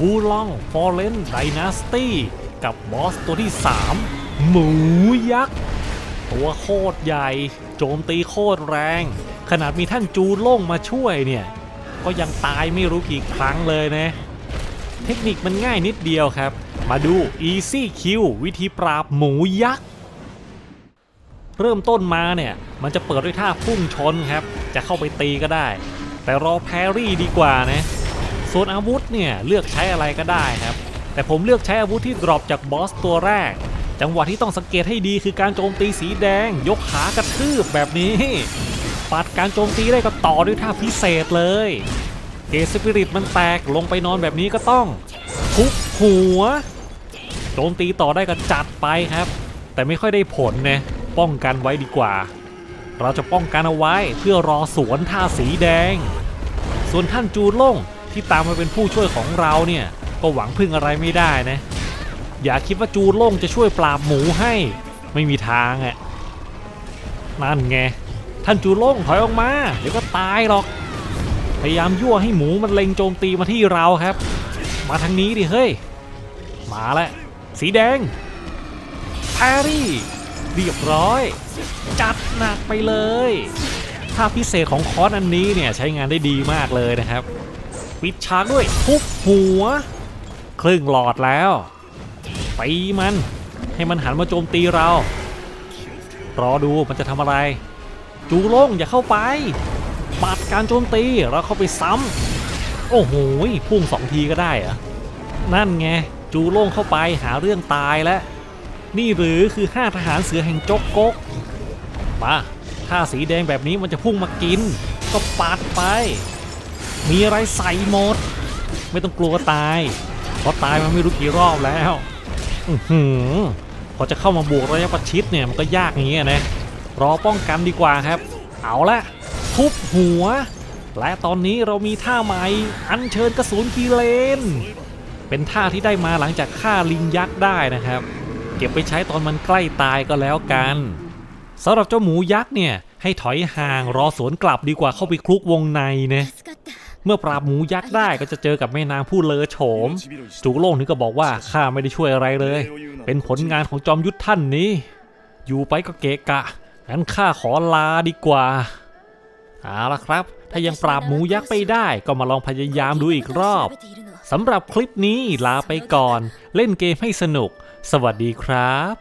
วูลองฟอร์เรนไดนาสตี้กับบอสตัวที่ 3 หมูยักษ์ ตัวโคตรใหญ่ โจมตีโคตรแรง ขนาดมีท่านจูโล่งมาช่วยเนี่ย ก็ยังตายไม่รู้กี่ครั้งเลยนะ เทคนิคมันง่ายนิดเดียวครับ มาดู Easy Q วิธีปราบหมูยักษ์ เริ่มต้นมาเนี่ย มันจะเปิดด้วยท่าพุ่งชนครับ จะเข้าไปตีก็ได้ แต่รอแพรรี่ดีกว่านะ ส่วนอาวุธเนี่ยเลือกใช้อะไรก็ได้ครับ แต่ผมเลือกใช้อาวุธที่ดรอปจากบอสตัวแรก จังหวะที่ต้องสังเกตให้ดีคือการโจมตีสีแดง ยกขากระทืบแบบนี้ ปัดการโจมตีได้ก็ต่อด้วยท่าพิเศษเลยเกสปิริตมันแตกลงไปนอนแบบนี้ก็ต้องทุบหัว โจมตีต่อได้ก็จัดไปครับ แต่ไม่ค่อยได้ผลนะป้องกันไว้ดีกว่า เราจะป้องกันเอาไว้เพื่อรอสวนท่าสีแดง ส่วนท่านจูนล่ง ที่ตามมาเป็นผู้ช่วยของเราเนี่ยก็หวังพึ่งอะไรไม่ได้นะ อย่าคิดว่าจูนล่งจะช่วยปราบหมูให้ ไม่มีทางอะ่ะนั่นไงท่านจูนล่งถอยออกมา เดี๋ยวก็ตายหรอก พยายามยั่วให้หมูมันเล็งโจมตีมาที่เราครับ มาทางนี้ดิเฮ้ย มาแล้วสีแดงแพรรี่เรียบร้อย จัดหนักไปเลยท่าพิเศษของคอร์สอันนี้เนี่ยใช้งานได้ดีมากเลยนะครับ ปิดฉากด้วยทุบหัว ครึ่งหลอดแล้วตีมัน ให้มันหันมาโจมตีเรา รอดูมันจะทำอะไร จูโล่งอย่าเข้าไปปัดการโจมตีแล้วเข้าไปซ้ำโอ้โหพุ่งสองทีก็ได้เหรอะนั่นไงจูโล่งเข้าไปหาเรื่องตายแล้ว นี่หรือคือห้าทหารเสือแห่งจกกกมาถ้าสีแดงแบบนี้มันจะพุ่งมากิน ก็ปัดไป มีอะไรใส่หมด ไม่ต้องกลัวตาย เพราะตายมาไม่รู้กี่รอบแล้วอือหือพอจะเข้ามาบวกระยะประชิดเนี่ยมันก็ยากอย่างนี้นะรอป้องกันดีกว่าครับ เอาละทุบหัว และตอนนี้เรามีท่าใหม่อันเชิญกระสุนกีเลน เป็นท่าที่ได้มาหลังจากฆ่าลิงยักษ์ได้นะครับ เก็บไปใช้ตอนมันใกล้ตายก็แล้วกันสำหรับเจ้าหมูยักษ์เนี่ยให้ถอยห่างรอสวนกลับดีกว่าเข้าไปคลุกวงในนะ เมื่อปราบหมูยักษ์ได้ก็จะเจอกับแม่นางผู้เลอโฉม จูโล่งถึงก็บอกว่าข้าไม่ได้ช่วยอะไรเลย เป็นผลงานของจอมยุทธท่านนี้ อยู่ไปก็เกะกะ งั้นข้าขอลาดีกว่าเอาละครับ ถ้ายังปราบหมูยักษ์ไปได้ก็มาลองพยายามดูอีกรอบสำหรับคลิปนี้ลาไปก่อน เล่นเกมให้สนุก สวัสดีครับ